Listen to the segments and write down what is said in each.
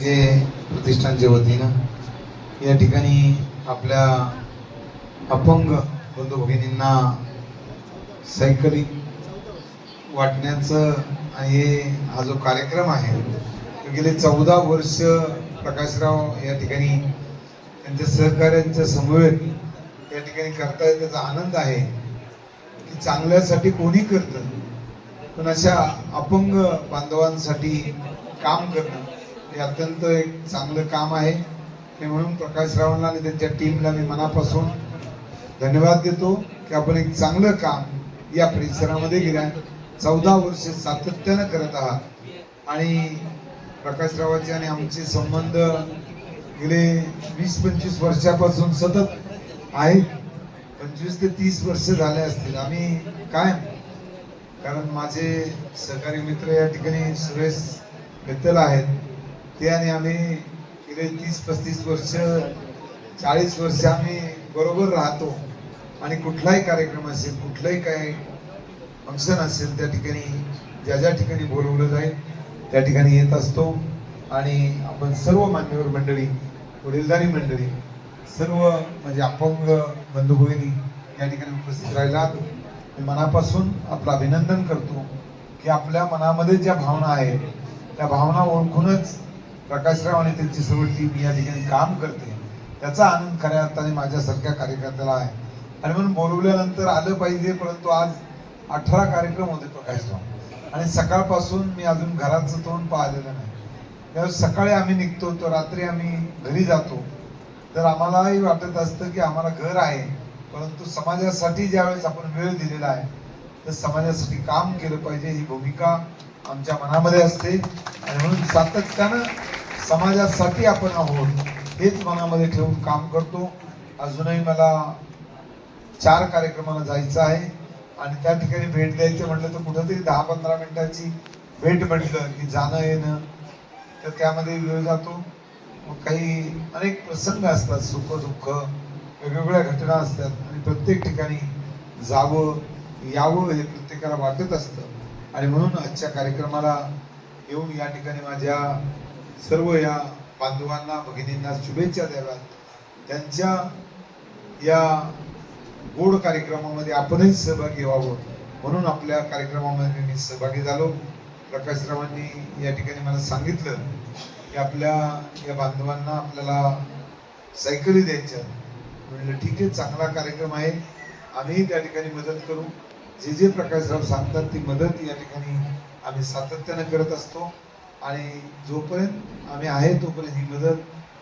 हे प्रतिष्ठानच्या वतीनं या ठिकाणी आपल्या अपंग बंधू भगिनींना सायकली वाटण्याचं आणि हे हा जो कार्यक्रम आहे गेले चौदा वर्ष प्रकाशराव या ठिकाणी त्यांच्या सहकार्यांच्या समवेत या ठिकाणी करतायत त्याचा आनंद आहे की चांगल्यासाठी कोणी करतं पण अशा अपंग बांधवांसाठी काम करणं हे अत्यंत एक चांगलं काम आहे. हे म्हणून प्रकाशरावांना आणि त्यांच्या टीमला मी मनापासून धन्यवाद देतो की आपण एक चांगलं काम या परिसरामध्ये गेल्या चौदा वर्ष सातत्यानं करत आहात. आणि प्रकाशरावाचे आणि आमचे संबंध गेले वीस पंचवीस वर्षापासून सतत आहेत. पंचवीस ते तीस वर्ष झाले असतील. आम्ही काय कारण माझे सहकारी मित्र या ठिकाणी सुरेश मित्तल आहेत. ते आणि आम्ही गेले तीस पस्तीस वर्ष चाळीस वर्ष आम्ही बरोबर राहतो. आणि कुठलाही कार्यक्रम असेल कुठलंही काही फंक्शन असेल त्या ठिकाणी ज्या ज्या ठिकाणी बोलवलं जाईल त्या ठिकाणी येत असतो. आणि आपण सर्व मान्यवर मंडळी वडीलधारी मंडळी सर्व म्हणजे अपंग बंधू भगिनी या ठिकाणी उपस्थित राहिलात. मी मनापासून आपलं अभिनंदन करतो की आपल्या मनामध्ये ज्या भावना आहेत त्या भावना ओळखूनच प्रकाशराव आणि त्यांची सर्व टीम या ठिकाणी काम करते. त्याचा आनंद खऱ्या अर्थाने माझ्यासारख्या कार्यकर्त्याला आहे. आणि म्हणून बोलवल्यानंतर आलं पाहिजे परंतु आज अठरा कार्यक्रम होते प्रकाशराव आणि सकाळपासून मी अजून घराचं तोंड पाहिलेलं नाही. त्यावेळेस सकाळी आम्ही निघतो तर रात्री आम्ही घरी जातो. तर आम्हालाही वाटत असतं की आम्हाला घर आहे परंतु समाजासाठी ज्यावेळेस आपण वेळ दिलेला आहे तर समाजासाठी काम केलं पाहिजे ही भूमिका आमच्या मनामध्ये असते. आणि म्हणून सातत्यानं समाजासाठी आपण आहोत हेच मनामध्ये ठेवून काम करतो. अजूनही मला चार कार्यक्रमाला जायचं आहे आणि त्या ठिकाणी भेट द्यायचं म्हटलं तर कुठंतरी दहा पंधरा मिनिटाची भेट म्हटलं की जाणं येणं तर त्यामध्ये वेळ जातो. मग काही अनेक प्रसंग असतात सुख दुःख वेगवेगळ्या घटना असतात आणि प्रत्येक ठिकाणी जावं यावं हे प्रत्येकाला वाटत असतं. आणि म्हणून आजच्या कार्यक्रमाला येऊन या ठिकाणी माझ्या सर्व या बांधवांना भगिनींना शुभेच्छा द्याव्यात. त्यांच्या या गोड कार्यक्रमामध्ये आपणही सहभागी व्हावं म्हणून आपल्या कार्यक्रमामध्ये मी सहभागी झालो. प्रकाशरावांनी या ठिकाणी मला सांगितलं की आपल्या या बांधवांना आपल्याला सायकली द्यायच्या. म्हणलं ठीक आहे चांगला कार्यक्रम आहे. आम्ही त्या ठिकाणी मदत करू. जे जे प्रकाशराव सांगतात ती मदत या ठिकाणी आम्ही सातत्यानं करत असतो. आणि जोपर्यंत आम्ही आहे तोपर्यंत ही मदत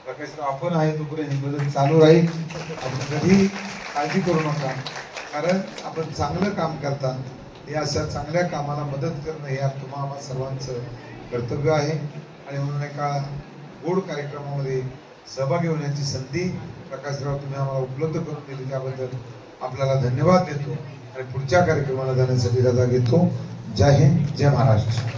प्रकाशराव आपण आहे तोपर्यंत ही मदत चालू राहील. आपण कधी काळजी करू नका. कारण आपण चांगलं काम करता हे अशा चांगल्या कामाला मदत करणं हे तुम्हा आम्हा सर्वांचं कर्तव्य आहे. आणि म्हणून एका गोड कार्यक्रमामध्ये सहभागी होण्याची संधी प्रकाशराव तुम्ही आम्हाला उपलब्ध करून दिली. त्याबद्दल आपल्याला धन्यवाद देतो. आणि पुढच्या कार्यक्रमाला जाण्यासाठी रजा घेतो. जय हिंद जय महाराष्ट्र.